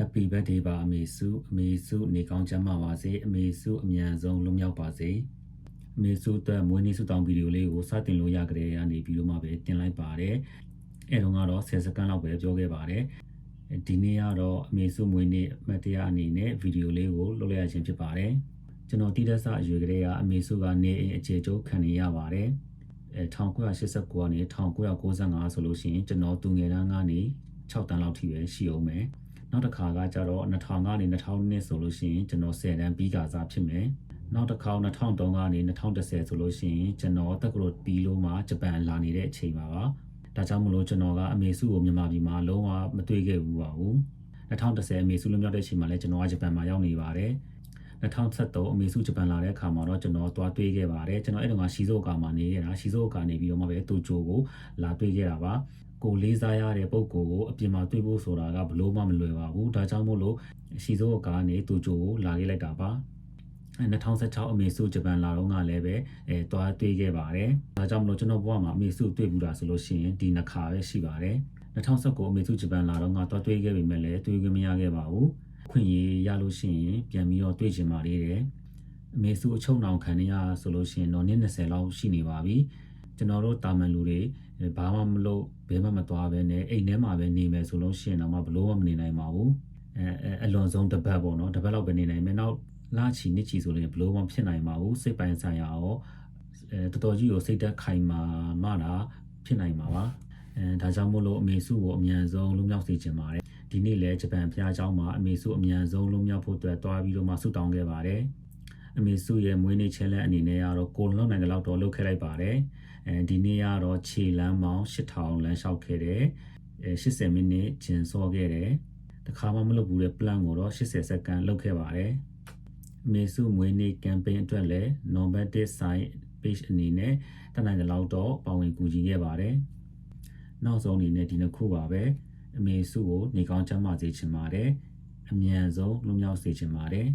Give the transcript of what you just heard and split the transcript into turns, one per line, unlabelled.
Happy birthday ပါအမေစုအမေစုနေကောင်းချမ်းသာပါစေအမေစုအမြန်ဆုံးလွတ်မြောက်ပါစေအမေစုအတွက်မွေးနေ့ဆုတောင်းဗီဒီယိုလေးကိုစတင်လို့ရကြတဲ့ကနေပြီးတော့မှပဲတင်လိုက်ပါတယ်အဲတုန်းကတော့10စက္ကန့်လောက်ပဲပြောခဲ့ပါတယ်ဒီနေ့ကတော့အမေစုမွေးနေ့အမှတ်တရအနေနဲ့ဗီဒီယိုလေးကိုလုပ်လိုက်ရခြင်းဖြစ်ပါတယ်ကျွန်တော်တိတက်ဆအရွယ်ကလေးကအမေစုကနေအိမ်အခြေကျုပ်ခံနေရပါတယ်အဲ1989ကနေ1995ဆိုလို့ရှိရင်ကျွန်တော်သူငယ်တန်းကနေ6တန်းလောက်ထိပဲရှိအောင်မယ် နောက်တစ်ခါကကျတော့2000ကနေ2002ဆိုလို့ရှိရင်ကျွန်တော်10တန်းပြီးကစားဖြစ်မယ်နောက်တစ်ခါ2003ကနေ2010ဆိုလို့ရှိရင်ကျွန်တော်တက္ကသိုလ်တီလို့မှဂျပန်လာနေတဲ့အချိန်ပါပါဒါကြောင့်မလို့ကျွန်တော်ကအမေစုကိုမြန်မာပြည်မှာလုံးဝမတွေ့ခဲ့ဘူးပါဘူး2010အမေစုလွန်မြောက်တဲ့အချိန်မှာလည်းကျွန်တော်ကဂျပန်မှာရောက်နေပါတယ်2013အမေစုဂျပန်လာတဲ့အခါမှာတော့ကျွန်တော်သွားတွေ့ခဲ့ပါတယ်ကျွန်တော်အဲ့တုန်းကရှီဇိုကာမှာနေရတာရှီဇိုကာနေပြီးတော့မှပဲတူဂျိုကိုလာတွေ့ခဲ့တာပါ ကိုလေးစားရတဲ့ပုံကိုကိုအပြင်မှာတွေ့ဖို့ဆိုတာကဘလို့မှမလွယ်ပါဘူးဒါကြောင့်မို့လို့ရှီဇိုကာနေတူဂျိုကိုလာခဲ့လိုက်တာပါအဲ2016အမေစုဂျပန်လာတော့ကလည်းပဲအဲတွားတွေ့ခဲ့ပါတယ်ဒါကြောင့်မလို့ကျွန်တော်ဘဝမှာအမေစုတွေ့ဘူးတာဆိုလို့ရှိရင်ဒီနှစ်ခါပဲရှိပါတယ်2019အမေစုဂျပန်လာတော့ကတွားတွေ့ခဲ့ပေမဲ့လည်းတွေ့ခွင့်မရခဲ့ပါဘူးခွင့်ရရလို့ရှိရင်ပြန်ပြီးတော့တွေ့ချင်ပါသေးတယ်အမေစုအချုပ်နှောင်ခံရဆိုလို့ရှိရင်တော့နှစ်20လောက်ရှိနေပါပြီ ကျွန်တော်တို့တာမန်လူတွေဘာမှမလုပ်ဘယ်မှမသွားပဲနဲ့အိမ်ထဲမှာပဲနေမယ်ဆိုလို့ရှိရင်တော့မှဘလို့မှမနေနိုင်ပါဘူးအဲအဲအလွန်ဆုံးတစ်ပတ်ပေါ့နော်တစ်ပတ်လောက်ပဲနေနိုင်မယ်နောက်လချီနှစ်ချီဆိုရင်ဘလို့မှဖြစ်နိုင်ပါဘူးစိတ်ပိုင်းဆိုင်ရာရောအဲတော်တော်ကြီးကိုစိတ်သက်ခိုင်မာမှတာဖြစ်နိုင်မှာပါအဲဒါကြောင့်မို့လို့အမေစုကိုအမြန်ဆုံးလွတ်မြောက်စေချင်ပါတယ်ဒီနေ့လဲဂျပန်ဖျားเจ้าမှာအမေစုအမြန်ဆုံးလွတ်မြောက်ဖို့အတွက်တွားပြီးတော့မှဆုတောင်းခဲ့ပါတယ် အမေစုရဲ့မွေးနေ့ challenge အနေနဲ့ကတော့ကိုလွန်နိုင်တဲ့လောက်တော့လုပ်ခဲ့လိုက်ပါတယ်အဲဒီနေ့ကတော့ခြေလမ်းပေါင်း8000လမ်းလျှောက်ခဲ့တယ်အဲ80မိနစ်ဂျင်စောခဲ့တယ်တခါမှမလုပ်ဘူးတဲ့ plan ကိုတော့80စက္ကန့်လုပ်ခဲ့ပါတယ်အမေစုမွေးနေ့ campaign အတွက်လည်း number 1 site page အနေနဲ့တနိုင်တဲ့လောက်တော့ပါဝင်ကူညီခဲ့ပါတယ်နောက်ဆုံးအနေနဲ့ဒီနှစ်ခုပါပဲအမေစုကိုနေကောင်းချမ်းသာစေချင်ပါတယ်အမြန်ဆုံးလွတ်မြောက်စေချင်ပါတယ်